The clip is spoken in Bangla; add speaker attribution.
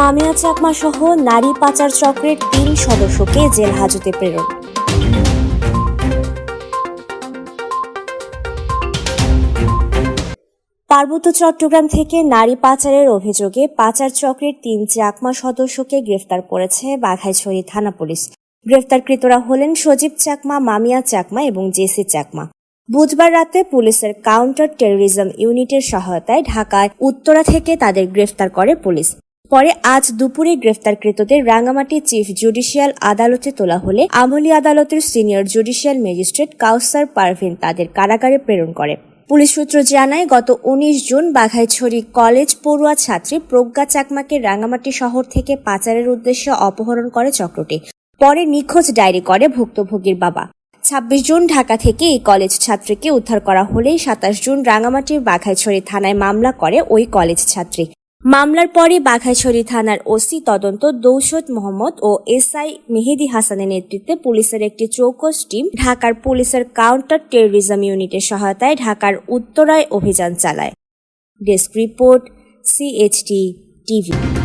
Speaker 1: মামিয়া চাকমা সহ নারী পাচার চক্রের তিন সদস্যকে জেল হাজতে প্রেরণ পার্বত্য চট্টগ্রাম থেকে নারী পাচারের অভিযোগে পাচার চক্রের তিন চাকমা সদস্যকে গ্রেফতার করেছে বাঘাইছড়ি থানা পুলিশ গ্রেফতারকৃতরা হলেন সজীব চাকমা মামিয়া চাকমা এবং জেসি চাকমা বুধবার রাতে পুলিশের কাউন্টার টেরোরিজম ইউনিটের সহায়তায় ঢাকায় উত্তরা থেকে তাদের গ্রেফতার করে পুলিশ পরে আজ দুপুরে গ্রেফতারকৃতদের রাঙামাটি চিফ জুডিশিয়াল আদালতে তোলা হলে আমলি আদালতের senior judicial magistrate Kausar Parvin তাদের কারাগারে প্রেরণ করে পুলিশ সূত্র জানায় গত উনিশ জুন বাঘাইছড়ি কলেজ পড়ুয়া ছাত্রী প্রজ্ঞা চাকমাকে রাঙামাটি শহর থেকে পাচারের উদ্দেশ্যে অপহরণ করে চক্রটি পরে নিখোঁজ ডায়েরি করে ভুক্তভোগীর বাবা ছাব্বিশ জুন ঢাকা থেকে এই কলেজ ছাত্রীকে উদ্ধার করা হলেই সাতাশ জুন রাঙামাটির বাঘাইছড়ি থানায় মামলা করে ওই কলেজ ছাত্রী মামলার পরে বাঘাইছড়ি থানার ওসি তদন্ত দৌসদ মোহাম্মদ ও এসআই মেহেদি হাসানের নেতৃত্বে পুলিশের একটি চৌকস টিম ঢাকার পুলিশের কাউন্টার টেররিজম ইউনিটের সহায়তায় ঢাকার উত্তরায় অভিযান চালায় ডেস্ক রিপোর্ট সিএইচটি টিভি